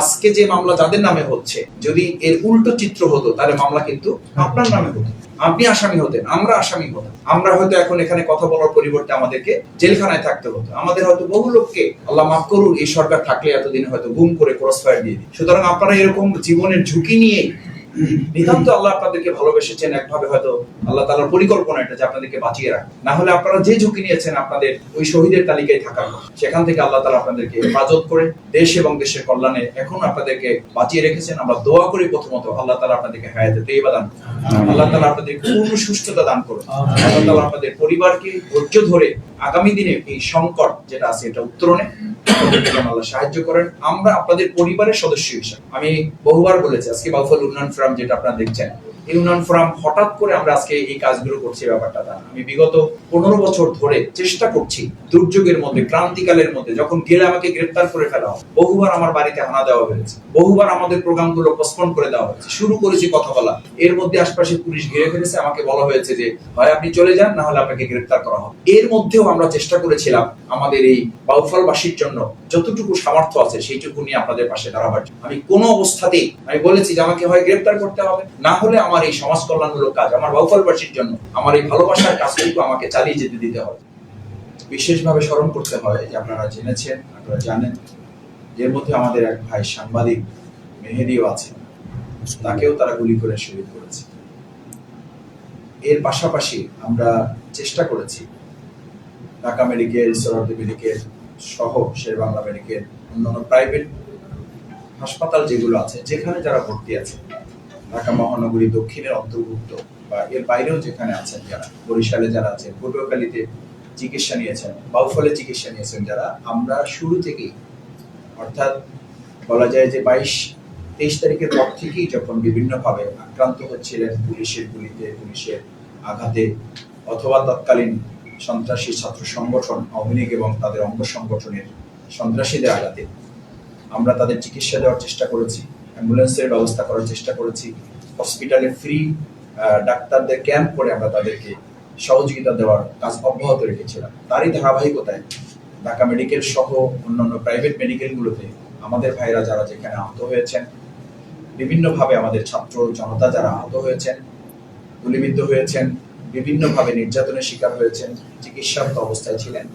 আজকে যে মামলা যাদের নামে হচ্ছে, যদি এর উল্টো চিত্র হতো, তাহলে মামলা কিন্তু আপনার নামে হতো। আপনি আসামি হতেন, আমরা আসামি হতাম। আমরা হয়তো এখন এখানে কথা বলার পরিবর্তে আমাদেরকে জেলখানায় থাকতে হতো। আমাদের হয়তো বহু লোককে আল্লাহ মাফ করুন এই সরকার থাকলে এতদিন হয়তো গুম করে ক্রস ফায়ার দিয়ে দিই সুতরাং আপনারা এরকম জীবনের ঝুঁকি নিয়ে নিতান্ত আল্লাহ আপনাদেরকে ভালোবেসেছেন একভাবে হয়তো আল্লাহ তালার পরিকল্পনা এটা যে আপনাদেরকে বাঁচিয়ে রাখ না হলে আপনারা যে ঝুঁকি নিয়েছেন আপনাদের ওই শহীদের তালিকায় থাকার সেখান থেকে আল্লাহ তালা আপনাদেরকে হেফাজত করে দেশ এবং দেশের কল্যাণে এখন আপনাদেরকে বাঁচিয়ে রেখেছেন। আমরা দোয়া করি প্রথমত আল্লাহ তালা আপনাদেরকে হায়াতে তৈবা দান করুন। আল্লাহ তালা আপনাদের পূর্ণ সুস্থতা দান করুন। আল্লাহ তালা আপনাদের পরিবারকে ধৈর্য ধরে আগামী দিনে এই সংকট যেটা আছে এটা উত্তরণে আল্লাহ সাহায্য করেন। আমরা আপনাদের পরিবারের সদস্য হিসাবে আমি বহুবার বলেছি আজকে বাউফল উন্নয়ন ফোরাম যেটা আপনারা দেখছেন। এই উন্নয়ন ফোরাম হঠাৎ করে আমরা আজকে এই কাজগুলো করছি ব্যাপারটা তা আমি বিগত পনেরো বছর ধরে চেষ্টা করছি দুর্যোগের মধ্যে, ক্রান্তিকালের মধ্যে, যখন গেলে আমাকে গ্রেপ্তার করে ফেলা হয় বহুবার আমার বাড়িতে হানা দেওয়া হয়েছে। বহুবার আমাদের প্রোগ্রামগুলো পোস্টপোন করে দেওয়া হয়েছে। শুরু করেছি কথা বলা। এর মধ্যে আশপাশে পুলিশ ঘিরে ফেলেছে। আমাকে বলা হয়েছে যে হয় আপনি চলে যান না হলে আপনাকে গ্রেপ্তার করা হবে। এর মধ্যেও আমরা চেষ্টা করেছিলাম আমাদের এই বাউফলবাসীর জন্য যতটুকু সামর্থ্য আছে, সেইটুকু নিয়ে আপনাদের পাশে দাঁড়াবার জন্য। আমি কোনো অবস্থাতেই, আমি বলেছি যে, আমাকে হয় গ্রেপ্তার করতে হবে। না হলে আমার এই সমাজ কল্যাণমূলক কাজ, আমার বাউফলবাসীর জন্য, আমার এই ভালোবাসার কাজটুকু আমাকে চালিয়ে যেতে দিতে হবে। বিশেষভাবে স্মরণ করতে হয় যে আপনারা জেনেছেন, আপনারা জানেন, এর মধ্যে আমাদের এক ভাই সাংবাদিক মেহেদিও আছে তাকেও তারা গুলি করে শহীদ করেছে। এর পাশাপাশি আমরা চেষ্টা করেছি, ঢাকা মেডিকেল সরদি মেডিকেল সহ শের বাংলা মেডিকেল, অন্যান্য প্রাইভেট হাসপাতাল যেগুলো আছে, যেখানে যারা ভর্তি আছে ঢাকা মহানগরী দক্ষিণের অন্তর্ভুক্ত বা এর বাইরেও যেখানে আছেন যারা, বরিশালে যারা আছেন, পটুয়াখালীতে চিকিৎসা নিয়েছেন, বাউফলে চিকিৎসা নিয়েছেন যারা, আমরা শুরু থেকেই, অর্থাৎ বলা যায় যে বাইশ, তেইশ তারিখের পর থেকেই যখন বিভিন্নভাবে আক্রান্ত হচ্ছিলেন পুলিশের গুলিতে, পুলিশের আঘাতে, অথবা তৎকালীন সন্ত্রাসী ছাত্র সংগঠন, আওয়ামী এবং তাদের অঙ্গ সংগঠনের সন্ত্রাসীদের আঘাতে, আমরা তাদের চিকিৎসা দেওয়ার চেষ্টা করেছি। অ্যাম্বুলেন্সের ব্যবস্থা করার চেষ্টা করেছি। হসপিটালে ফ্রি ডাক্তারদের ক্যাম্প করে আমরা তাদেরকে সহযোগিতা দেওয়ার কাজ অব্যাহত রেখেছিলাম। তারই ধারাবাহিকতায় ঢাকা মেডিকেল সহ অন্যান্য প্রাইভেট মেডিকেলগুলোতে আমাদের ভাইরা যারা যেখানে আহত হয়েছেন, বিভিন্নভাবে আমাদের ছাত্র জনতা যারা আহত হয়েছেন, গুলিবিদ্ধ হয়েছেন, বিভিন্নভাবে নির্যাতনের শিকার হয়েছেন, চিকিৎসারত অবস্থায় ছিলেন।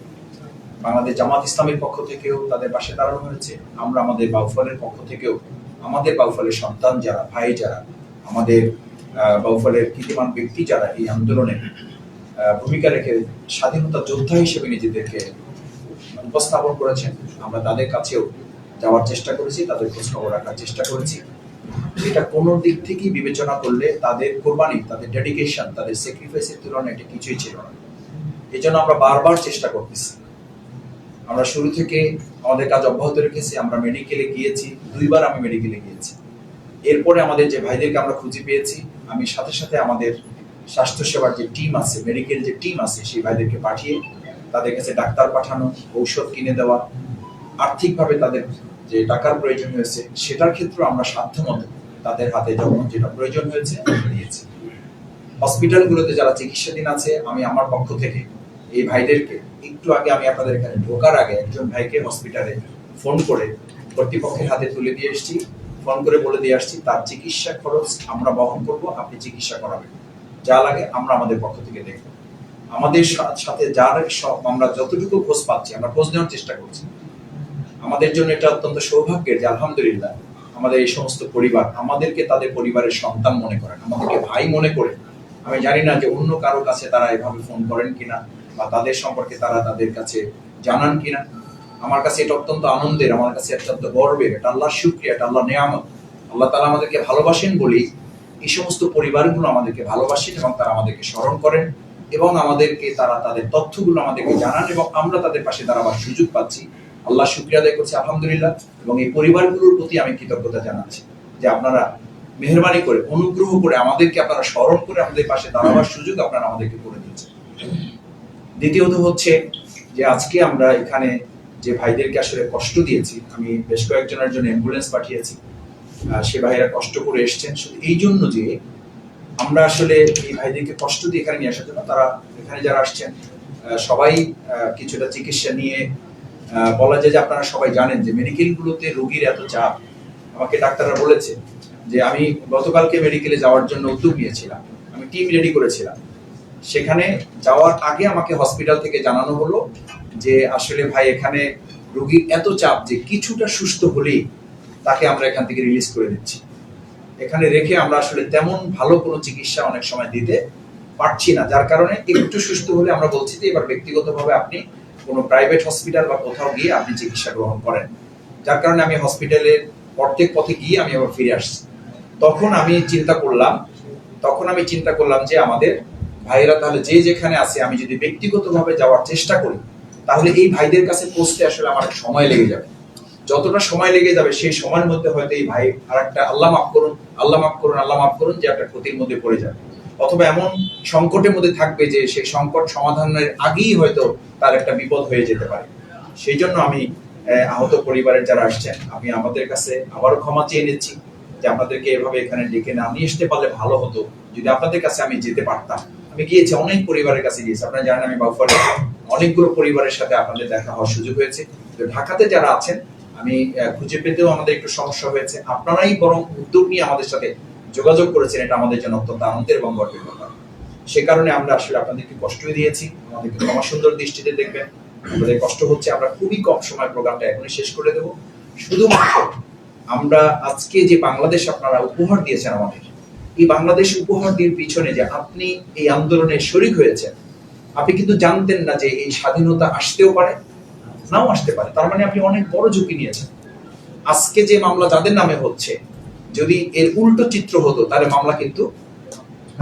বাংলাদেশ জামাত ইসলামের পক্ষ থেকেও তাদের পাশে দাঁড়ানো হয়েছে। আমরা আমাদের বাউফলের পক্ষ থেকেও আমাদের বাউফলের সন্তান যারা, ভাই যারা, আমাদের বাউফলের কীর্তিমান ব্যক্তি যারা এই আন্দোলনে ভূমিকা রেখে স্বাধীনতা যোদ্ধা হিসেবে নিজেদেরকে উপস্থাপন করেছেন, আমরা তাদের কাছেও যাওয়ার চেষ্টা করেছি, তাদের খোঁজখবর রাখার চেষ্টা করেছি। এটা কোনো দিক থেকেই বিবেচনা করলে তাদের কোরবানি, তাদের ডেডিকেশন তাদের স্যাক্রিফাইসের তুলনায় এটা কিছুই ছিল না। এই জন্য আমরা বারবার চেষ্টা করতেছি। আমরা শুরু থেকে আমাদের কাজ অব্যাহত রেখেছি, আমরা মেডিকেলে গিয়েছি, দুইবার আমি মেডিকেলে গিয়েছি। এরপরে আমাদের যে ভাইদেরকে আমরা খুঁজে পেয়েছি, আমি সাথে সাথে আমাদের স্বাস্থ্যসেবার যে টিম আছে মেডিকেল যে টিম আছে, সেই ভাইদেরকে পাঠিয়ে তাদের কাছে ডাক্তার পাঠানো, ঔষধ কিনে দেওয়া, আর্থিকভাবে তাদের যে টাকার প্রয়োজন হয়েছে, সেটার ক্ষেত্রে আমরা সাধ্যমতো তাদের হাতে যখন যেটা প্রয়োজন হয়েছে দিয়েছি। হসপিটালগুলোতে যারা চিকিৎসাধীন আছে, আমি আমার পক্ষ থেকে এই ভাইদেরকে একটু আগে আমি আপনাদের এখানে ঢোকার আগে একজন ভাইকে হসপিটালে ফোন করে কর্তৃপক্ষের হাতে তুলে দিয়ে এসেছি ফোন করে বলে দিয়ে আসছি, তার চিকিৎসা খরচ আমরা বহন করব, আপনি চিকিৎসা করাবেন। যা লাগে আমরা আমাদের পক্ষ থেকে দেখব। আমাদের সাথে যার আমরা যতটুকু খোঁজ পাচ্ছি, আমরা খোঁজ নেওয়ার চেষ্টা করছি। আমাদের জন্য এটা অত্যন্ত সৌভাগ্যের যে আলহামদুলিল্লাহ আমাদের এই সমস্ত পরিবার আমাদেরকে তাদের পরিবারের সন্তান মনে করেন, আমাদেরকে ভাই মনে করে আমি জানি না যে অন্য কারও কাছে তারা এভাবে ফোন করেন কিনা। বা তাদের সম্পর্কে তারা তাদের কাছে জানান কিনা। আমার কাছে এটা অত্যন্ত আনন্দের, আমার কাছে অত্যন্ত গর্বের, এটা আল্লাহ শুক্রিয়া, এটা আল্লাহ নেয়ামত। আল্লাহ তালা আমাদেরকে ভালোবাসেন বলেই এই সমস্ত পরিবারগুলো আমাদেরকে ভালোবাসেন এবং তারা আমাদেরকে স্মরণ করেন এবং আমাদেরকে তারা তাদের তথ্যগুলো আমাদেরকে জানান এবং আমরা তাদের পাশে দাঁড়াবার সুযোগ পাচ্ছি। আল্লাহ শুক্রিয়া আদায় করছি, আলহামদুলিল্লাহ। এবং এই পরিবারগুলোর প্রতি আমি কৃতজ্ঞতা জানাচ্ছি যে আপনারা মেহরবানি করে, অনুগ্রহ করে আমাদেরকে আপনারা স্মরণ করে আমাদের পাশে দাঁড়াবার সুযোগ আপনারা আমাদেরকে করে দ্বিতীয়ত হচ্ছে যে আজকে আমরা এখানে যে ভাইদেরকে আসলে কষ্ট দিয়েছি, আমি বেশ কয়েকজনের জন্য অ্যাম্বুলেন্স পাঠিয়েছি সে ভাইরা কষ্ট করে এসছেন। শুধু এই জন্য যে আমরা আসলে এই ভাইদেরকে কষ্ট দিয়ে এখানে নিয়ে আসার জন্য তারা এখানে যারা আসছেন সবাই কিছুটা চিকিৎসা নিয়ে বলা যায় যে আপনারা সবাই জানেন যে মেডিকেলগুলোতে রোগীর এত চাপ। আমাকে ডাক্তাররা বলেছে যে আমি গতকালকে মেডিকেলে যাওয়ার জন্য উদ্যোগ নিয়েছিলাম। আমি টিম রেডি করেছিলাম। সেখানে যাওয়ার আগে আমাকে হসপিটাল থেকে জানানো হলো যে, আসলে ভাই, এখানে রোগীর এত চাপ যে কিছুটা সুস্থ হলেই তাকে আমরা এখান থেকে রিলিজ করে দিচ্ছি। এখানে রেখে আমরা আসলে তেমন ভালো কোনো চিকিৎসা অনেক সময় দিতে পারছি না। যার কারণে একটু সুস্থ হলে আমরা বলছি যে, এবার ব্যক্তিগতভাবে আপনি কোনো প্রাইভেট হসপিটাল বা কোথাও গিয়ে আপনি চিকিৎসা গ্রহণ করেন। যার কারণে আমি হসপিটালের প্রত্যেক পথে গিয়ে আমি আবার ফিরে আসছি। তখন আমি চিন্তা করলাম, তখন আমি চিন্তা করলাম যে, আমাদের ভাইয়েরা তাহলে যে যেখানে আছে আমি যদি ব্যক্তিগতভাবে যাওয়ার চেষ্টা করি তাহলে এই ভাইদের কাছে পৌঁছতে আসলে আমার সময় লেগে যাবে। যতটা সময় লেগে যাবে সেই সময়ের মধ্যে হয়তো এই ভাই আর একটা আল্লাহ মাফ করুন আল্লাহ মাফ করুন আল্লাহ মাফ করুন যে একটা ক্ষতির মধ্যে পড়ে যাবে। অথবা এমন সংকটের মধ্যে থাকবে যে সেই সংকট সমাধানের আগেই হয়তো তার একটা বিপদ হয়ে যেতে পারে। সেই জন্য আমি আহ, আহত পরিবারের যারা আসছেন আমি আমাদের কাছে আবারও ক্ষমা চেয়ে নিচ্ছি যে আপনাদেরকে এভাবে এখানে ডেকে না নিয়ে আসতে পারলে ভালো হতো। যদি আপনাদের কাছে আমি যেতে পারতাম আমি গিয়েছি, অনেক পরিবারের কাছে গিয়েছি। আপনারা জানেন আমি বাউফলে অনেকগুলো পরিবারের সাথে আপনাদের দেখা হওয়ার সুযোগ হয়েছে। তো ঢাকাতে যারা আছেন, আমি খুঁজে পেতেও আমাদের একটু সমস্যা হয়েছে। আপনারাই বরং উদ্যোগ নিয়ে আমাদের সাথে যোগাযোগ করেছেন, এটা আমাদের জন্য অত্যন্ত আনন্দের এবং গর্বের ব্যাপার। সে কারণে আমরা আসলে আপনাদেরকে কষ্টই দিয়েছি, আমাদেরকে ক্ষমা সুন্দর দৃষ্টিতে দেখবেন। আমাদের কষ্ট হচ্ছে, আমরা খুবই কম সময় প্রোগ্রামটা এখনই শেষ করে দেব। শুধুমাত্র আমরা আজকে যে বাংলাদেশ আপনারা উপহার দিয়েছেন আমাদের এই বাংলাদেশ উপহার দিয়ে পিছনে যে আপনি এই আন্দোলনে শরিক হয়েছেন, আপনি কিন্তু জানতেন না যে এই স্বাধীনতা আসতেও পারে, নাও আসতে পারে। তার মানে আপনি অনেক বড় ঝুঁকি নিয়েছেন। আজকে যে মামলা যাদের নামে হচ্ছে, যদি এর উল্টো চিত্র হতো, তাহলে মামলা কিন্তু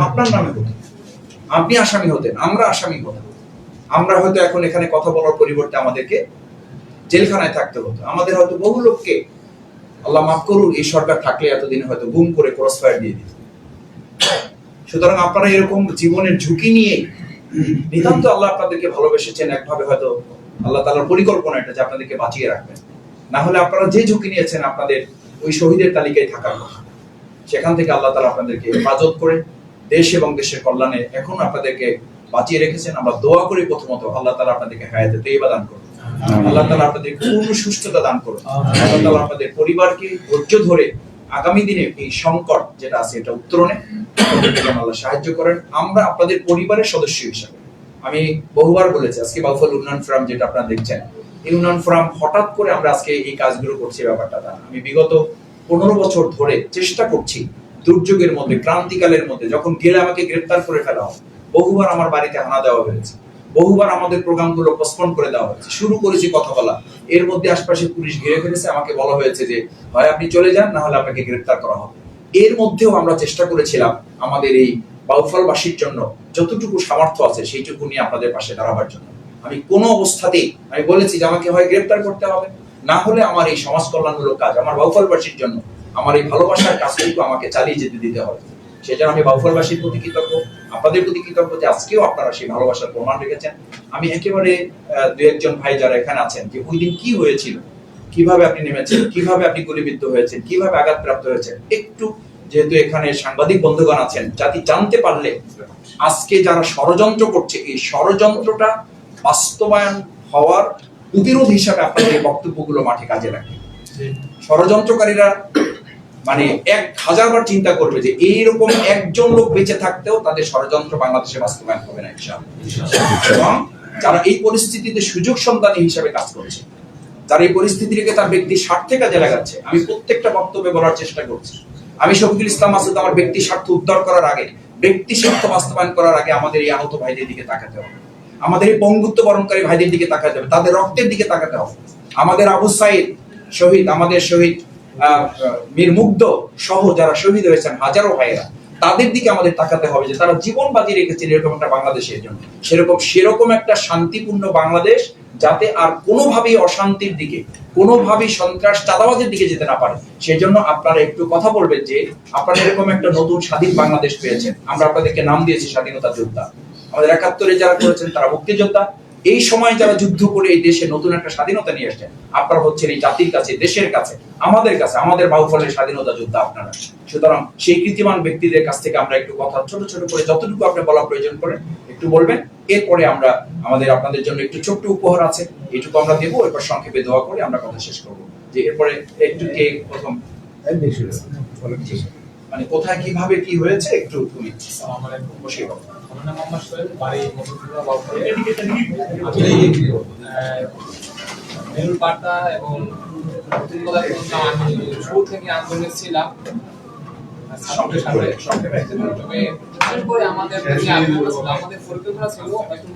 আপনার নামে হতো। আপনি আসামি হতেন, আমরা আসামি হতাম। আমরা হয়তো এখন এখানে কথা বলার পরিবর্তে আমাদেরকে জেলখানায় থাকতে হতো। আমাদের হয়তো বহু লোককে, আল্লাহ মাফ করুন এই সরকার থাকলে এতদিন হয়তো গুম করে ক্রস ফায়ার দিয়ে দিত। সুতরাং আপনারা এরকম জীবনের ঝুঁকি নিয়ে নিতান্ত আল্লাহ আপনাদেরকে ভালোবেসেছেন একভাবে হয়তো আল্লাহ তালার পরিকল্পনা এটা যে আপনাদেরকে বাঁচিয়ে রাখবেন। না হলে আপনারা যে ঝুঁকি নিয়েছেন আপনাদের ওই শহীদের তালিকায় থাকার কথা। সেখান থেকে আল্লাহ তালা আপনাদেরকে হেফাজত করে দেশ এবং দেশের কল্যাণে এখন আপনাদেরকে বাঁচিয়ে রেখেছেন। আমরা দোয়া করি প্রথমত আল্লাহ তালা আপনাদেরকে হায়াতে তৈবা দান করুন। আল্লাহ তালা আপনাদের পূর্ণ সুস্থতা দান করুন। আল্লাহ তালা আপনাদের পরিবারকে ধৈর্য ধরে আগামী দিনে এই সংকট যেটা আছে, এটা উত্তরণে আল্লাহ সাহায্য করেন। আমরা আপনাদের পরিবারের সদস্য হিসাবে, আমি বহুবার বলেছি, আজকে বাউফল উন্নয়ন ফোরাম যেটা আপনারা দেখছেন, এই উন্নয়ন ফোরাম হঠাৎ করে আমরা আজকে এই কাজগুলো করছি ব্যাপারটা তা আমি বিগত পনেরো বছর ধরে চেষ্টা করছি দুর্যোগের মধ্যে, ক্রান্তিকালের মধ্যে, যখন গেলে আমাকে গ্রেপ্তার করে ফেলা হয় বহুবার আমার বাড়িতে হানা দেওয়া হয়েছে। বহুবার আমাদের প্রোগ্রামগুলো পোস্টপোন করে দেওয়া হয়েছে। শুরু করেছি কথা বলা। এর মধ্যে আশপাশে পুলিশ ঘিরে ফেলেছে। আমাকে বলা হয়েছে যে হয় আপনি চলে যান না হলে আপনাকে গ্রেপ্তার করা হবে। এর মধ্যেও আমরা চেষ্টা করেছিলাম আমাদের এই বাউফলবাসীর জন্য যতটুকু সামর্থ্য আছে সেইটুকু নিয়ে আপনাদের পাশে দাঁড়াবার জন্য। আমি কোনো অবস্থাতেই, আমি বলেছি যে, আমাকে হয় গ্রেপ্তার করতে হবে। না হলে আমার এই সমাজ কল্যাণমূলক কাজ, আমার বাউফলবাসীর জন্য, আমার এই ভালোবাসার কাজটুকু আমাকে চালিয়ে যেতে দিতে হবে। সেজন্য আমি বাউফলবাসীর প্রতি কৃতজ্ঞ আপনাদের প্রতি কৃতজ্ঞ যে আজকেও আপনারা সেই ভালোবাসার প্রমাণ রেখেছেন। আমি একেবারে দু একজন ভাই যারা এখানে আছেন যে ওই দিন কি হয়েছিল কীভাবে আপনি নেমেছেন কীভাবে আপনি গুলিবিদ্ধ হয়েছেন কীভাবে আঘাতপ্রাপ্ত হয়েছেন একটু যেহেতু এখানে সাংবাদিক বন্ধুগণ আছেন জাতি জানতে পারলে আজকে যারা ষড়যন্ত্র করছে এই ষড়যন্ত্রটা বাস্তবায়ন হওয়ার প্রতিরোধ হিসাবে আপনাদের এই বক্তব্যগুলো মাঠে কাজে লাগে ষড়যন্ত্রকারীরা মানে এক হাজার বার চিন্তা করবে যে এইরকম একজন লোক বেঁচে থাকতেও তাদের ষড়যন্ত্র বাংলাদেশে বাস্তবায়ন হবে না এবং যারা এই পরিস্থিতিতে সুযোগ সন্তানী হিসাবে কাজ করছে তার এই পরিস্থিতিকে তার ব্যক্তির স্বার্থে কাজে লাগাচ্ছে, আমি প্রত্যেকটা বক্তব্যে বলার চেষ্টা করছি। আমি শফিকুল ইসলাম মাসুদ আমার ব্যক্তি স্বার্থ উদ্ধার করার আগে, ব্যক্তি স্বার্থ বাস্তবায়ন করার আগে আমাদের এই আহত ভাইদের দিকে তাকাতে হবে। আমাদের এই পঙ্গুত্ব বরণকারী ভাইদের দিকে তাকাতে হবে, তাদের রক্তের দিকে তাকাতে হবে। আমাদের আবু সাইদ শহীদ, আমাদের শহীদ আহ, আহ, মীর মুগ্ধ সহ যারা শহীদ হয়েছেন হাজারো ভাইয়েরা তাদের দিকে আমাদের তাকাতে হবে যে তারা জীবন বাজি রেখেছেন এরকম একটা বাংলাদেশের জন্য। সেরকম সেরকম একটা শান্তিপূর্ণ বাংলাদেশ যাতে আর কোনোভাবেই অশান্তির দিকে কোনোভাবেই সন্ত্রাস চাঁদাবাজের দিকে যেতে না পারে। সেই জন্য আপনারা একটু কথা বলবেন যে আপনারা এরকম একটা নতুন স্বাধীন বাংলাদেশ পেয়েছেন। আমরা আপনাদেরকে নাম দিয়েছি স্বাধীনতা যোদ্ধা। আমাদের একাত্তরে যারা করেছেন তারা মুক্তিযোদ্ধা। এই সময় যারা যুদ্ধ করে এই দেশে নতুন একটা স্বাধীনতা নিয়ে আসছেন আপনারা হচ্ছেন এই জাতির কাছে দেশের কাছে আমাদের কাছে আমাদের বাহুফলের স্বাধীনতা যোদ্ধা আপনারা। সুতরাং সেই কৃতিমান ব্যক্তিদের কাছ থেকে আমরা একটু কথা ছোট ছোট করে যতটুকু আপনি বলা প্রয়োজন করেন একটু বলবেন। এরপরে আমরা আমাদের আপনাদের জন্য একটু ছোট্ট উপহার আছে এইটুকু আমরা দেবো এরপর সংক্ষেপে দোয়া করে আমরা কথা শেষ করব। যে এরপরে একটু কে প্রথম? মানে কোথায় কীভাবে কি হয়েছে একটু তুমি বসে। আমার নাম মোহাম্মদ সোহেল বাড়ি মধুপুরা বাবুপুরে আমি মেরুল পাট্টা এবং নতুন কথা আমি শুরু থেকে আন্দোলনে ছিলাম। ছাত্রদের সাথে সংক্ষেপে একদম। তবে বিশেষ করে আমাদের পরিকল্পনা ছিল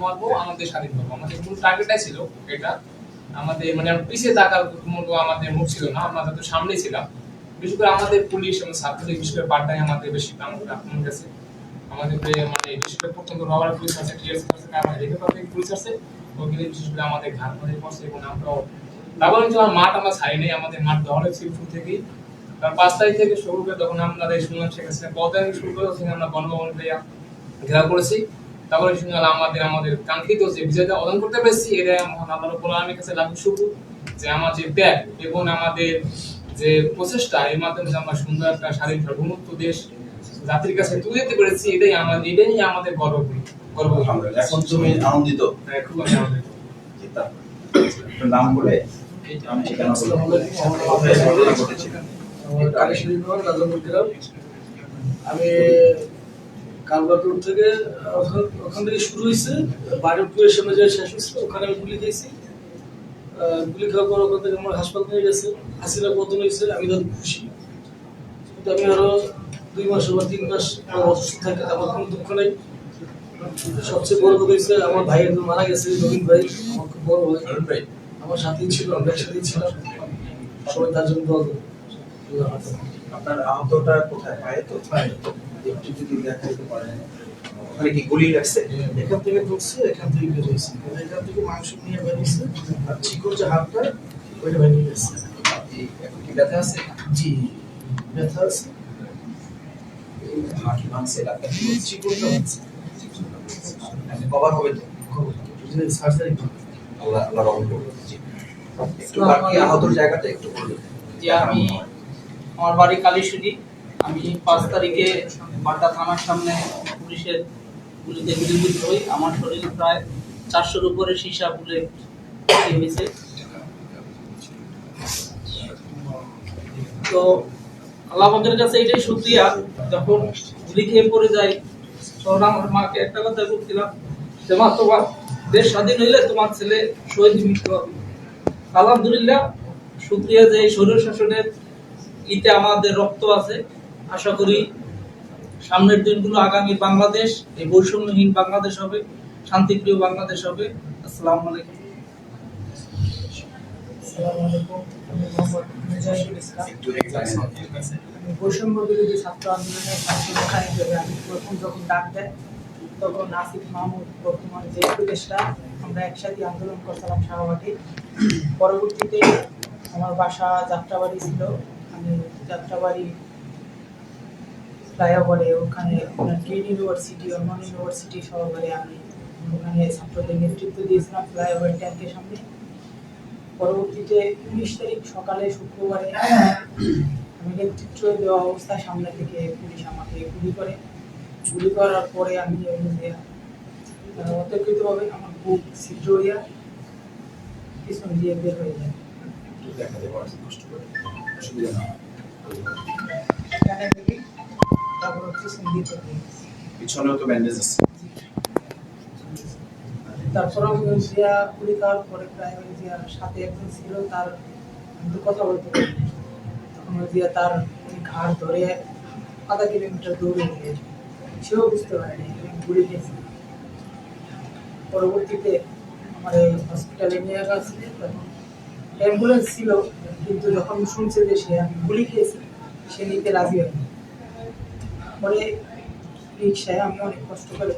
মারবো স্বাধীন করব আমাদের মূল টার্গেটটাই ছিল এটা। আমাদের মানে পিছিয়ে থাকার আমাদের মুখ ছিল না আমরা তো সামনেই ছিলাম। বিশেষ করে আমাদের পুলিশ এবং ছাত্রদের বিশেষ করে আমাদের বেশি আক্রমণ গেছে আমাদের মানে করে প্রত্যন্ত রবার পুলিশ আছে করে আমাদের পড়ছে এবং মাঠ আমাদের মাঠ থেকে শুরু করে তখন আমাদের শুরু করে আমরা ঘেরাও করেছি। তারপরে আমাদের আমাদের কাঙ্ক্ষিত যে বিজয়টা অর্জন করতে পেরেছি এটা কাছে শুকর। যে আমার যে ত্যাগ এবং আমাদের যে প্রচেষ্টা, এর মাধ্যমে আমরা সুন্দর একটা স্বাধীন সার্বভৌমত্ব দেশ জাতির কাছে তুলে দিতে পেরেছি এটাই আমাদের এটাই আমাদের গর্ব গর্ব এখন তুমি আনন্দিত? হ্যাঁ, খুব আমি আনন্দিত। নাম বলে ঠিকানা আমি কালবাটুর থেকে ওখান- থেকে শুরু হয়েছে। বাড়িপুরের সামনে যে শেষ হয়েছে ওখানে আমি গুলি খেয়েছি। আহ, গুলি খাওয়ার পর ওখান থেকে আমার হাসপাতাল নিয়ে গেছে। হাসিনা পতন হয়েছে আমি তাদের খুশি। কিন্তু আমি আরও দুই মাস বা তিন মাস আমার অসুস্থ থাকে আমার কোনো দুঃখ নেই। সবচেয়ে বড় কথা হচ্ছে আমার ভাই একজন মারা গেছে নবীন ভাই আমার খুব বড় ভাই। আমার সাথেই ছিল আমরা একসাথেই ছিলাম। সবাই তার জন্য দোয়া। আপনার আহতটা কোথায়? পায়ে তো একটু যদি দেখাইতে পারেন। ওখানে কি গুলি লাগছে? এখান থেকে ঢুকছে এখান থেকে বের হয়েছে। এখান থেকে মাংস নিয়ে বেরিয়েছে আর চিকন যে হাতটা ওইটা ভেঙে গেছে। এখন কি ব্যথা আছে? জি। ব্যথা আছে। হাঁটি ভাঙছে ডাক্তার বলছে? চিকনটা হচ্ছে। এখন কভার হবে তো? সার্জারি আল্লাহ আল্লাহ রহম করুন জি। একটু বাকি আহতর জায়গাটা একটু বলুন যে আমি আমার বাড়ি কালীশুরি আমি পাঁচ তারিখে বাটা থানার সামনে পুলিশের গুলিতে গুলিবিদ্ধ হই। আমার শরীরে প্রায় চারশোর উপরে সীসা বুলেট হয়েছে। তো আল্লাহ আমাদের কাছে এটাই শুক্রিয়া যখন গুলি খেয়ে পড়ে যাই, তখন আমার মাকে একটা কথা বলছিলাম যে, মা, তোমার দেশ স্বাধীন হইলে তোমার ছেলে শহীদ মৃত্যু হবে। আলহামদুলিল্লাহ, শুক্রিয়া যে এই শরীর শাসনের ইতে আমাদের রক্ত আছে। আশা করি সামনের দিনগুলো আগামী বাংলাদেশ, এই বৈষম্যহীন বাংলাদেশ হবে, শান্তিপ্রিয় বাংলাদেশ হবে। আসসালামু আলাইকুম। আসসালামু আলাইকুম আমি মোহাম্মদ মুজাহিদুল ইসলাম। একটু এক্সামিন আমি বৈষম্য বিরোধী ছাত্র আন্দোলনের ছাত্র নেতা হিসেবে আমি প্রথম যখন ডাক দেয় তখন আসিফ মাহমুদ বর্তমান যে উপদেষ্টা আমরা একসাথে আন্দোলন করছিলাম শাহবাগে। পরবর্তীতে আমার বাসা যাত্রাবাড়ি ছিল। আমি যাত্রাবাড়ি ফ্লাইওভারে ওখানে আপনার গ্রিন ইউনিভার্সিটি অন্যান্য ইউনিভার্সিটি সহকারে আমি ওখানে ছাত্রদের নেতৃত্ব দিয়েছিলাম। ফ্লাইওভার ট্যাঙ্কের সামনে। পরবর্তীতে উনিশ তারিখ সকালে শুক্রবারে আমি নেতৃত্ব দেওয়া অবস্থায় সামনে থেকে পুলিশ আমাকে গুলি করে। গুলি করার পরে আমি অতর্কিতভাবে আমার বুক ছিদ্র হইয়া পিছন দিয়ে বের হয়ে যায়। তারপর হচ্ছে সংগীত পিছনেও তো ব্যান্ডেজ আছে। তারপরে জিয়া গুলি খাওয়ার পরে প্রায় জিয়ার সাথে একজন ছিল, তার আমি তো কথা বলতে তখন জিয়া তার ঘাড় ধরে আধা কিলোমিটার দৌড়ে নিয়ে সেও বুঝতে পারেনি গুলি খেয়েছি পরবর্তীতে এই হসপিটালে নিয়ে গেছে তখন অ্যাম্বুলেন্স ছিল, কিন্তু যখন শুনছে যে সে আমি গুলি খেয়েছি সে নিতে রাজি হয়নি। পরে রিক্সায় আমি অনেক কষ্ট করে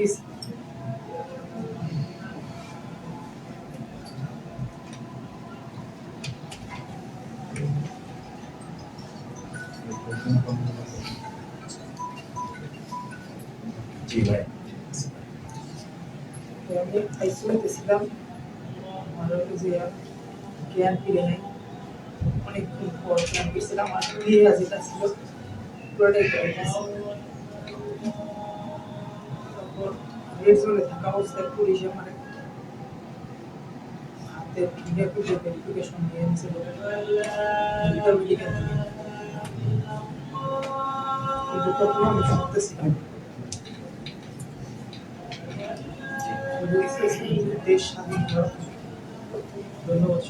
ডক্টর গেছি জি ভাই তো আমি আইসিইউতে ছিলাম আমার হলো যে জ্ঞান ফিরে নেই অনেকক্ষণ পর জ্ঞান ফিরছিলাম আর ফিরে যেটা ছিল পুরোটাই রেড জোনে থাকা অবস্থায় পুলিশ আমার হাত ফিঙ্গারপ্রিন্টের ভেরিফিকেশন নিয়ে নিয়েছিল মেডিকেল থেকে। আমি শুনতেছিলাম দেশ স্বাধীন ধন্যবাদ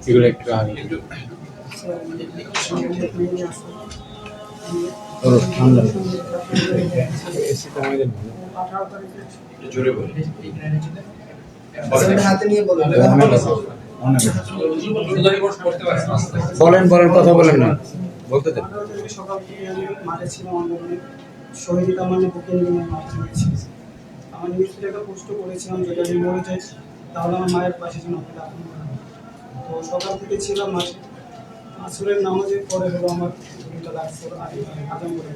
এগুলো একটু বলেন বলেন, কথা বলেন না বলতে দেন আমার করেছিলাম তাহলে আমার মায়ের পাশে যেন। তো সকাল থেকে ছিলাম মাঠে আসরের নামাজের পরে হলো আমার দুটো লাগছে আদাম করে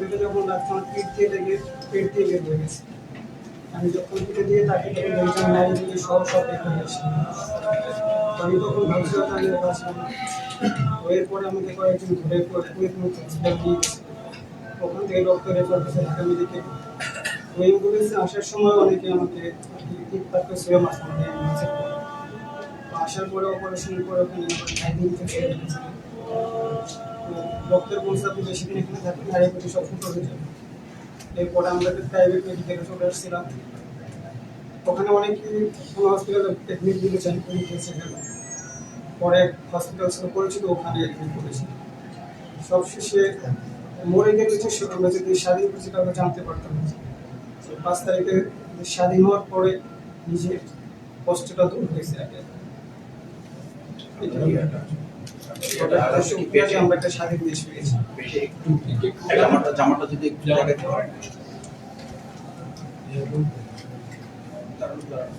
দুটো যখন লাগছে পিঠ দিয়ে লেগে পেট দিয়ে বের হয়ে গেছে। আমি যখন পিঠে দিয়ে তাকে তখন দিকে সব সব বের হয়ে গেছে আমি তখন আমি তো এরপরে আমাকে কয়েকজন পরে কুয়েত মুখ গেছে। ওখান থেকে ডক্টর রেফার করেছে ঢাকা মেডিকেল ওই আসার সময় অনেকে আমাকে ইফতার করে শুয়ে মাছ। তো আসার পরে অপারেশন করে ওখানে আমার একদিন থেকে ডক্টর বলছে আপনি বেশি দিন এখানে থাকবেন প্রতি সব ফুটো হয়ে যাবে। এরপরে আমরা প্রাইভেট মেডিকেলে চলে আসছিলাম। ওখানে অনেক হসপিটালে টেকনিক দিয়েছেন উনি খেয়েছে পরে হসপিটাল ছিল পরিচিত, ওখানে অ্যাডমিট করেছি। সব শেষে মরে গেলে যে আমরা যদি স্বাধীন হয়েছি তাহলে জানতে পারতাম। পাঁচ তারিখে স্বাধীন হওয়ার পরে নিজের কষ্টটা দূর হয়েছে আগে এটাই। ওটা একটা সুক্রিয়া যে আমরা একটা স্বাধীন দেশ পেয়েছি বেশি একটু জামাটা জামাটা যদি একটু লাগাতে পারেন দাঁড়ান, দাঁড়ান।